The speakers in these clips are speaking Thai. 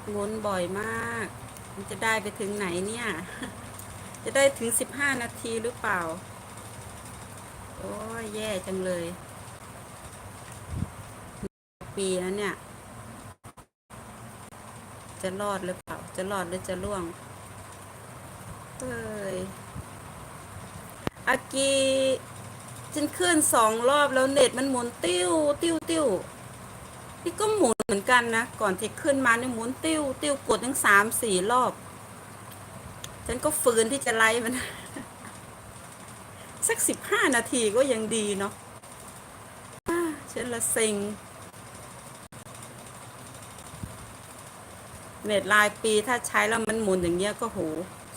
กงนบ่อยมาก มันจะได้ไปถึงไหนเนี่ย จะได้ถึงสิบห้านาทีหรือเปล่า โอ้ยแย่จังเลย ปีแล้วเนี่ย จะรอดหรือเปล่า จะรอดหรือจะล่วงเฮ้ยอากีฉันขึ้นสองรอบแล้วเน็ตมันหมุนติ้วติ้วติ้วนี่ก็หมุน เหมือนกันนะ ก่อนที่ขึ้นมาเนี่ยหมุนติ้ว ติ้วกดทั้งสามสี่รอบ ฉันก็ฝืนที่จะไล่มัน สักสิบห้านาทีก็ยังดีเนาะฉันละเซ็งเน็ตรายปีถ้าใช้แล้วมันหมุนอย่างเงี้ยก็โห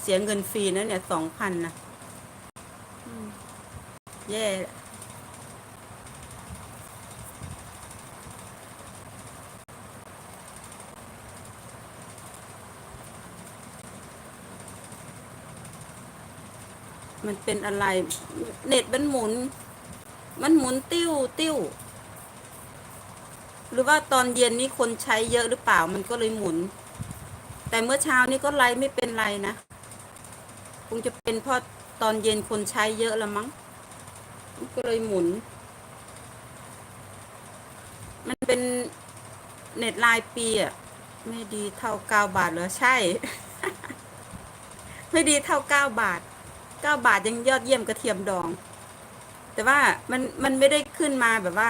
เสียเงินฟรีนะเนี่ยสองพันนะอืมแย่ มันเป็นอะไร เน็ตมันหมุน มันหมุนติ้วติ้ว หรือว่าตอนเย็นนี้คนใช้เยอะหรือเปล่ามันก็เลยหมุน แต่เมื่อเช้านี้ก็ไลฟ์ไม่เป็นไรนะ คงจะเป็นเพราะตอนเย็นคนใช้เยอะละมั้ง ก็เลยหมุน มันเป็นเน็ตรายปีอะไม่ดีเท่าเก้าบาทเหรอใช่ ไม่ดีเท่าเก้าบาท เก้าบาทยังยอดเยี่ยมกระเทียมดอง แต่ว่ามันมันไม่ได้ขึ้นมาแบบว่า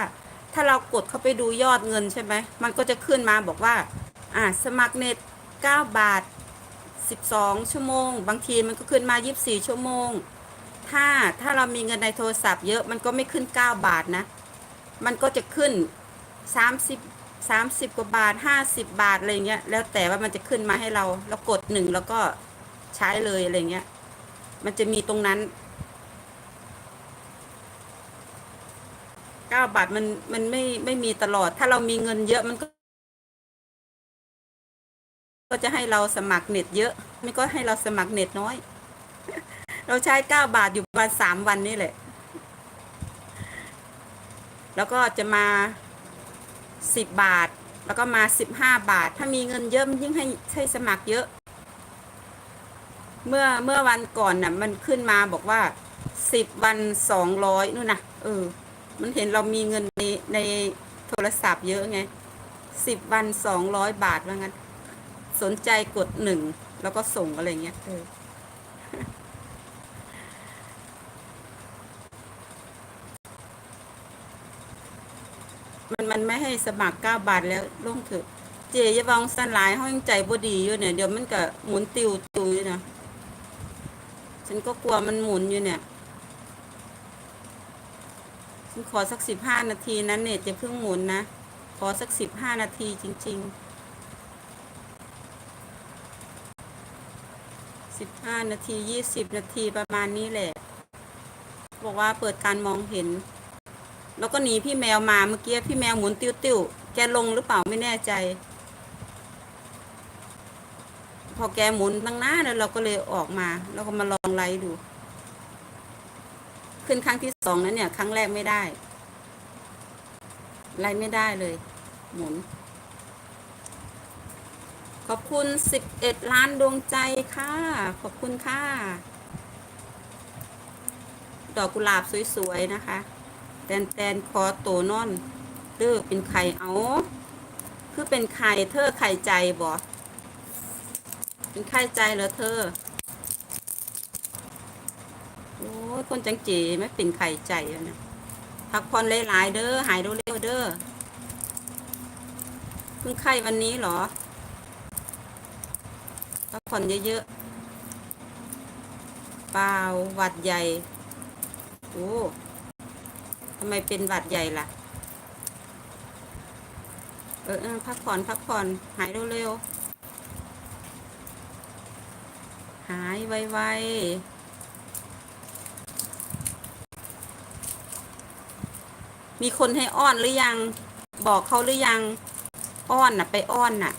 ถ้าเรากดเข้าไปดูยอดเงินใช่ไหมมันก็จะขึ้นมาบอกว่า อ่า สมัครเน็ต9บาท12ชั่วโมง บางทีมันก็ขึ้นมา24ชั่วโมง ถ้าถ้าเรามีเงินในโทรศัพท์เยอะมันก็ไม่ขึ้น9บาทนะ มันก็จะขึ้น30 30กว่าบาท50บาทอะไรเงี้ยแล้วแต่ว่ามันจะขึ้นมาให้เราแล้วกดหนึ่งแล้วก็ใช้เลยอะไรเงี้ย มันจะมีตรงนั้นเก้าบาทมันมันไม่ไม่มีตลอด ถ้าเรามีเงินเยอะมันก็ ก็จะให้เราสมัครเน็ตเยอะ ไม่ก็ให้เราสมัครเน็ตน้อย เราใช้เก้าบาทอยู่ประมาณสามวันนี่แหละ แล้วก็จะมาสิบบาท แล้วก็มาสิบห้าบาท ถ้ามีเงินเยอะมันยิ่งให้ให้สมัครเยอะ เมื่อเมื่อวันก่อนน่ะ มันขึ้นมาบอกว่าสิบวันสองร้อยนู่นนะเออ มันเห็นเรามีเงินในในโทรศัพท์เยอะไงสิบวันสองร้อยบาทว่างั้น สนใจกดหนึ่งแล้วก็ส่งอะไรเงี้ยเออมันมันไม่ให้สมัครเก้าบาทแล้วลงเถอะเจยาวองสันหลายห้องใจบดีอยู่เนี่ย เดี๋ยวมันก็หมุนติวติวอยู่นะ ฉันก็กลัวมันหมุนอยู่เนี่ย ฉันขอสักสิบห้านาทีนั้นเนี่ยจะเพิ่งหมุนนะ ขอสักสิบห้านาทีจริงๆสิบห้านาทียี่สิบนาทีประมาณนี้แหละ บอกว่าเปิดการมองเห็น แล้วก็หนีพี่แมวมาเมื่อกี้พี่แมวหมุนติ้วติ้วๆแกลงหรือเปล่าไม่แน่ใจ อแกหมุนตั้งหน้าแล้วเราก็เลยออกมา แล้วก็มาลองไล่ดู ขึ้นครั้งที่สองนั้นเนี่ย ครั้งแรกไม่ได้ไล่ไม่ได้เลย หมุน ขอบคุณสิบเอ็ดล้านดวงใจค่ะ ขอบคุณค่ะ ดอกกุหลาบสวยๆนะคะ แตนแตนคอโตนอนเด้อเป็นไข่เอา คือเป็นไข่เธอไข่ใจบ่ เป็นไข่ใจเหรอเธอ โอ้ยคนจังจีไม่เป็นไข่ใจอะนะพักผ่อนหลายๆเด้อหายเร็วๆเด้อเพิ่งไข้วันนี้เหรอพักผ่อนเยอะๆเปล่าหวัดใหญ่โอ้ทำไมเป็นหวัดใหญ่ล่ะ เออเออพักผ่อนพักผ่อนหายเร็วๆ หายไวๆ มีคนให้อ้อนหรือยัง บอกเขาหรือยัง อ้อนน่ะ ไปอ้อนน่ะ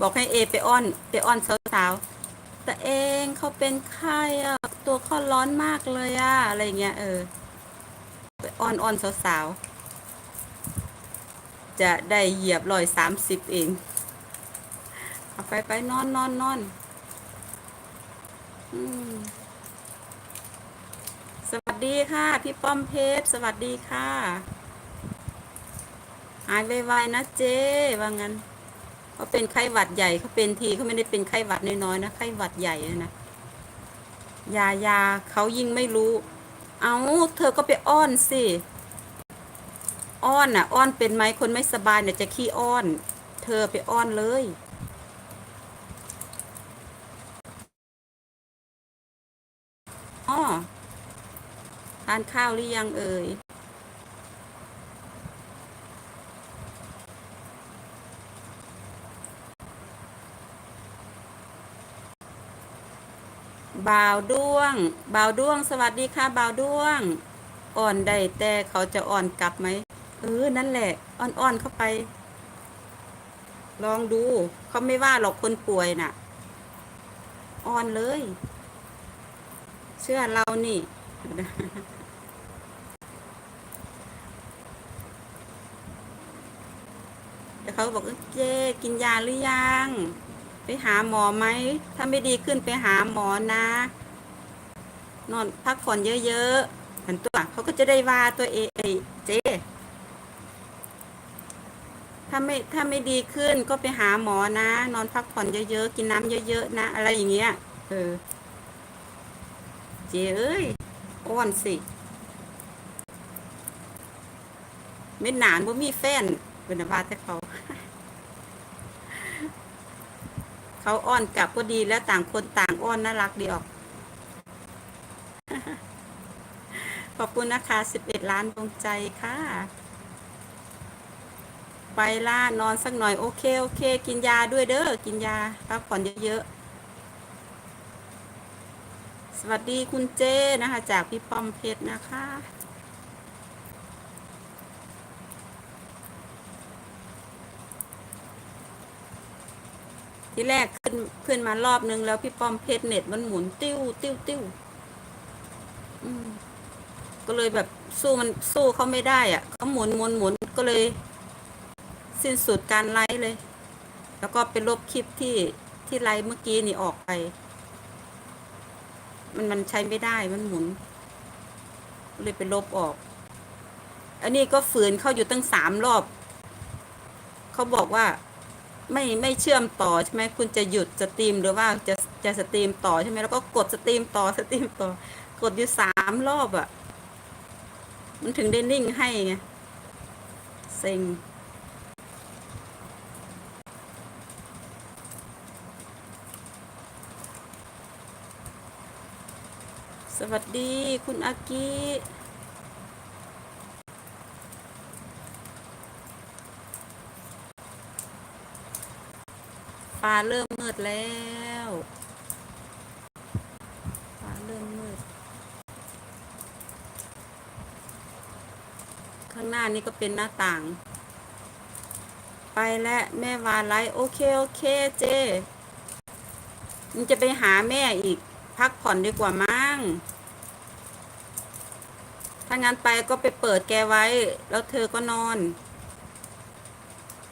บอกให้เอไปอ้อน ไปอ้อนสาวๆแต่เองเขาเป็นไข้อะตัวเขาร้อนมากเลยอะอะไรเงี้ยเออ ไปอ้อนอ้อนสาวๆจะได้เหยียบร้อยสามสิบเอง เอาไปไปนอนนอนนอนอสวัสดีค่ะ พี่ป้อมเพชรสวัสดีค่ะ หายไวๆนะเจ๊ว่างั้นเขาเป็นไข้หวัดใหญ่เขาเป็นทีเขาไม่ได้เป็นไข้หวัดน้อยๆนะไข้หวัดใหญ่นะยายาเขายิ่งไม่รู้ เอาเธอก็ไปอ้อนสิ อ้อนน่ะ อ้อนเป็นไหมคนไม่สบายเนี่ยจะขี้อ้อน เธอไปอ้อนเลย อ้อทานข้าวหรือยังเอ่ย บ่าวด้วง บ่าวด้วง สวัสดีค่ะ บ่าวด้วง อ่อนได้แต่เขาจะอ่อนกลับไหม เออ นั่นแหละ อ่อนๆเข้าไป ลองดู เขาไม่ว่าหรอกคนป่วยน่ะ อ่อนเลย เชื่อเรานี่ แต่เขาบอกเจ๊กินยาหรือยัง ไปหาหมอไหม ถ้าไม่ดีขึ้นไปหาหมอนะ นอนพักผ่อนเยอะๆหันตัวเขาก็จะได้ว่าตัวเองเอ้ยเจ๊ถ้าไม่ถ้าไม่ดีขึ้นก็ไปหาหมอนะ นอนพักผ่อนเยอะๆ กินน้ำเยอะๆนะ อะไรอย่างเงี้ย เออ เจ๊เอ้ยอ้อนสิเม็ดหนานบ่มีแฟนเป็นบาแต่เขา เขาอ้อนกลับก็ดีแล้วต่างคนต่างอ้อนน่ารักดีออก ขอบคุณนะคะ11ล้านดวงใจค่ะ ไปล่านอนสักหน่อยโอเค โอเค กินยาด้วยเด้อ กินยาพักผ่อนเยอะๆ สวัสดีคุณเจนะคะ จากพี่ป้อมเพชรนะคะ ที่แรกขึ้นขึ้นมารอบนึงแล้วพี่ป้อมเพชรเน็ตมันหมุนติ้วติ้วติ้วก็เลยแบบสู้มันสู้เขาไม่ได้อะ่ะเขาหมุนหมุนหมุนก็เลย สิ้นสุดการไลฟ์เลย แล้วก็ไปลบคลิปที่ที่ไลฟ์เมื่อกี้นี่ออกไป มันมันใช้ไม่ได้มันหมุนเลยไปลบออก อันนี้ก็ฝืนเข้าอยู่ตั้งสามรอบ เขาบอกว่าไม่ไม่เชื่อมต่อใช่ไหมคุณจะหยุดสตรีมหรือว่าจะจะสตรีมต่อใช่ไหมแล้วก็กดสตรีมต่อสตรีมต่อ กดอยู่สามรอบอะ่ะ มันถึงได้นิ่งให้ไงเซ็ง สวัสดีคุณอากิฟ้าเริ่มมืดแล้วฟ้าเริ่มมืด ข้างหน้านี่ก็เป็นหน้าต่าง ไปแล้วแม่วาไลโอเค โอเค เจ มันจะไปหาแม่อีก พักผ่อนดีกว่ามั้ ถ้างั้นไปก็ไปเปิดแกไว้ แล้วเธอก็นอน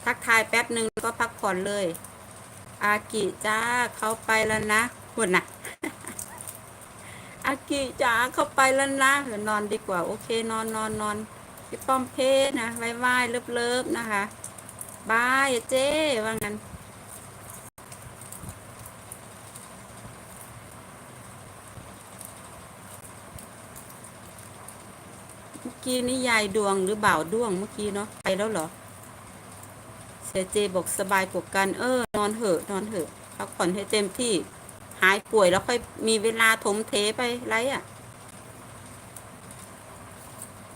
ทักทายแป๊บหนึ่งก็พักผ่อนเลย อากิจ้าเขาไปแล้วนะหุ่นนะอากิจ้าเขาไปแล้วนะเดี๋ยวนอนดีกว่า โอเคนอนนอนนอนพี่ป้อมเพชนะไหว้ไหว้เลิฟเลิฟๆนะคะ บายเจ้ว่างั้น เมื่อ กี้นี่ยายดวงหรือบ่าวดวงเมื่อกี้เนาะไปแล้วเหรอ เสียเจบอกสบายกว่ากันเออ นอนเหอะนอนเหอะพักผ่อนให้เต็มที่หายป่วยแล้วค่อยมีเวลาถมเทไปไรอะ่ะ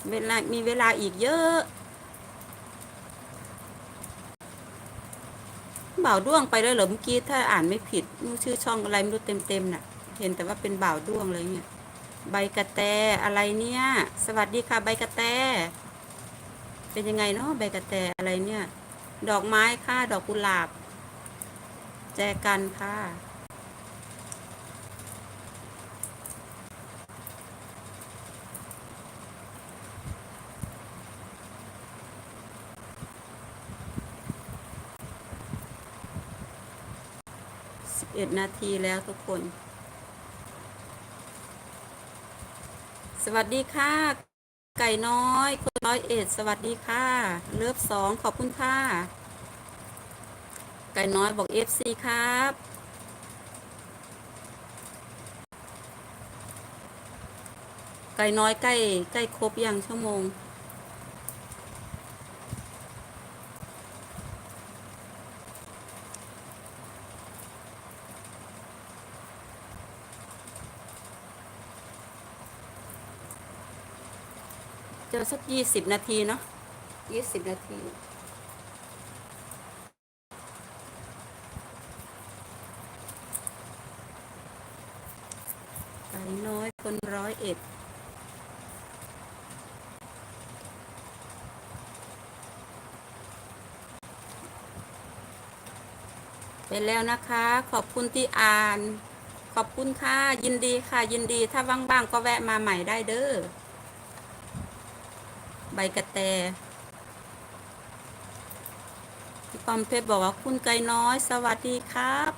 เวลา มีเวลาอีกเยอะบ่าวด้วงไปแล้วเหรอเมื่อกี้ถ้าอ่านไม่ผิดรู้ชื่อช่องอะไรไม่รู้เต็มๆน่ะ เห็นแต่ว่าเป็นบ่าวด้วงอะไรเงี้ย ใบกระแตอะไรเนี่ย สวัสดีค่ะ ใบกระแต เป็นยังไงเนาะใบกระแตอะไรเนี่ย ดอกไม้ค่ะ ดอกกุหลาบ แจกันค่ะเอ็ดนาทีแล้วทุกคน สวัสดีค่ะ ไก่น้อยคนร้อยเอ็ดสวัสดีค่ะ เลิฟสองขอบคุณค่ะ ไก่น้อยบอกเอฟซีครับ ไก่น้อยใกล้ใกล้ครบยังชั่วโมง เจอสักยี่สิบนาทีเนาะยี่สิบนาทีไก่น้อยคนร้อยเอ็ดไปแล้วนะคะ ขอบคุณที่อ่าน ขอบคุณค่ะ ยินดีค่ะ ยินดีถ้าว่างๆก็แวะมาใหม่ได้เด้อ ใบกระแตพี่ปอมเพชรบอกว่าคุณไก่น้อย สวัสดีครับ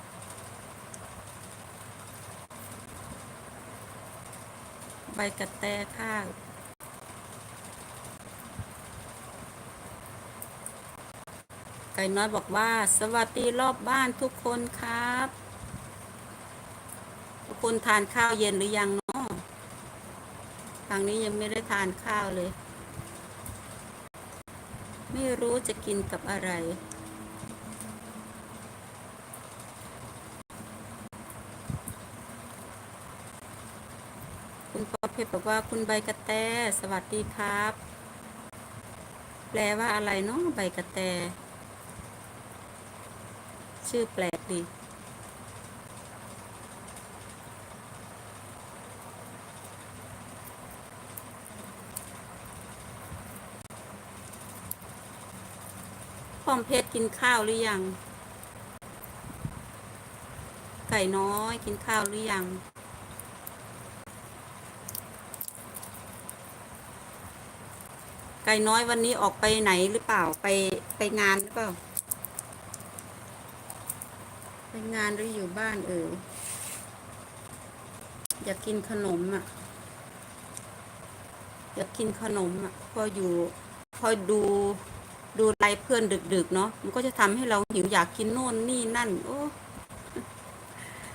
ใบกระแตค่ะไก่น้อยบอกว่า สวัสดีรอบบ้านทุกคนครับ ทุกคนทานข้าวเย็นหรือยังเนาะทางนี้ยังไม่ได้ทานข้าวเลย ไม่รู้จะกินกับอะไร คุณปอเพชรบอกว่าคุณใบกระแต สวัสดีครับ แปลว่าอะไรเนาะใบกระแต ชื่อแปลกดี อมเพชรกินข้าวหรือยัง ไก่น้อยกินข้าวหรือยัง ไก่น้อยวันนี้ออกไปไหนหรือเปล่าไปไปงานหรือเปล่า ไปงานหรืออยู่บ้านเอออยากกินขนมอะ อยากกินขนมอะพออยู่พอดู ดูไลฟ์เพื่อนดึก ๆ เนาะมันก็จะทำให้เราหิวอยากกินโน่นนี่นั่น โอ้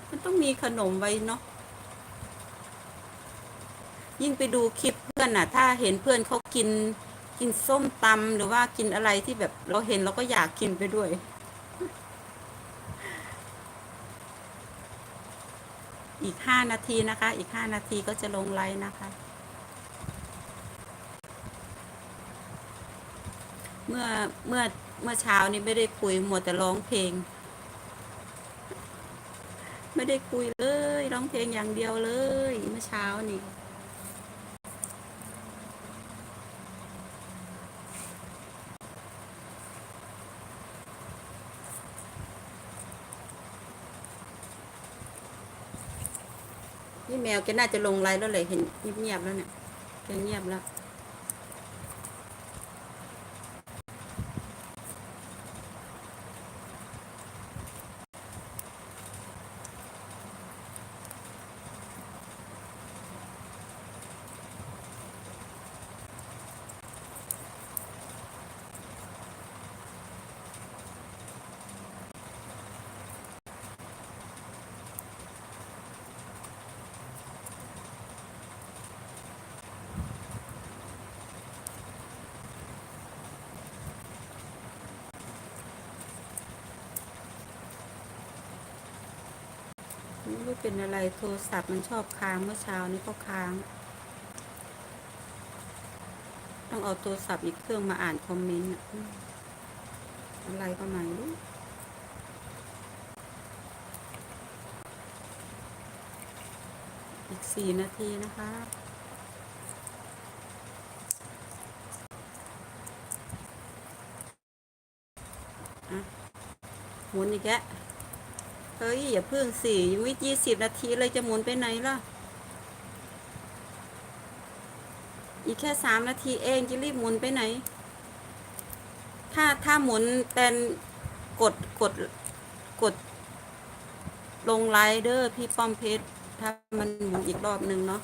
มันต้องมีขนมไว้เนาะยิ่งไปดูคลิปเพื่อนน่ะถ้าเห็นเพื่อนเขากินกินส้มตำหรือว่ากินอะไรที่แบบเราเห็นเราก็อยากกินไปด้วย อีกห้านาทีนะคะ อีกห้านาทีก็จะลงไลน์นะคะ เมื่อเมื่อเมื่อเช้านี้ไม่ได้คุยหมัวแต่ร้องเพลง ไม่ได้คุยเลยร้องเพลงอย่างเดียวเลย เมื่อเช้านี่พี่แมวแกน่าจะลงไลน์แล้วเลยเห็นเงียบๆแล้วเนี่ยแกเงียบแล้ว ไม่รู้เป็นอะไรโทรศัพท์มันชอบค้างเมื่อเช้านี้ก็ค้าง ต้องเอาโทรศัพท์อีกเครื่องมาอ่านคอมเมนต์อะไรก็ไม่รู้อีกสี่นาทีนะคะอะหมุนอีกแกะ เฮ้ย อย่าเพิ่งสิยังไม่ยี่สิบนาทีเลยจะหมุนไปไหนล่ะ อีกแค่สามนาทีเองจะรีบหมุนไปไหน ถ้าถ้าหมุนเป็นกดกดกด ลงไลเดอร์พี่ป้อมเพชร ถ้ามันหมุนอีกรอบหนึ่งเนาะ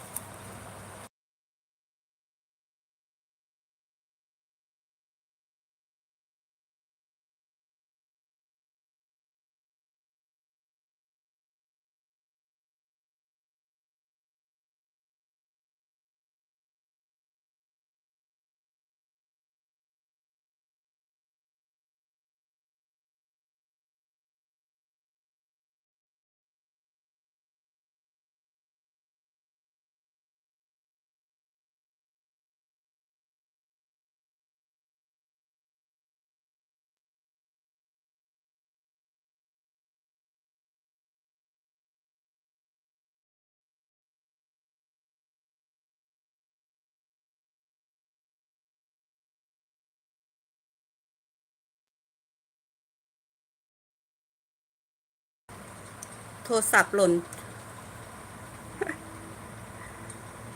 โทรศัพท์หล่น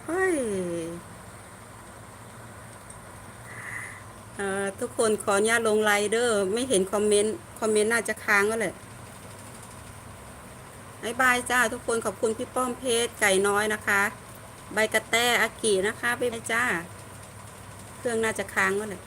เฮ้ยทุกคนขออนุญาตลงไลเดอร์ ไม่เห็นคอมเมนต์ คอมเมนต์น่าจะค้างก็เลยบายบายจ้า ทุกคนขอบคุณพี่ป้อมเพชรไก่น้อยนะคะ ใบกระแตอากินะคะบายบายจ้า เครื่องน่าจะค้างก็เลย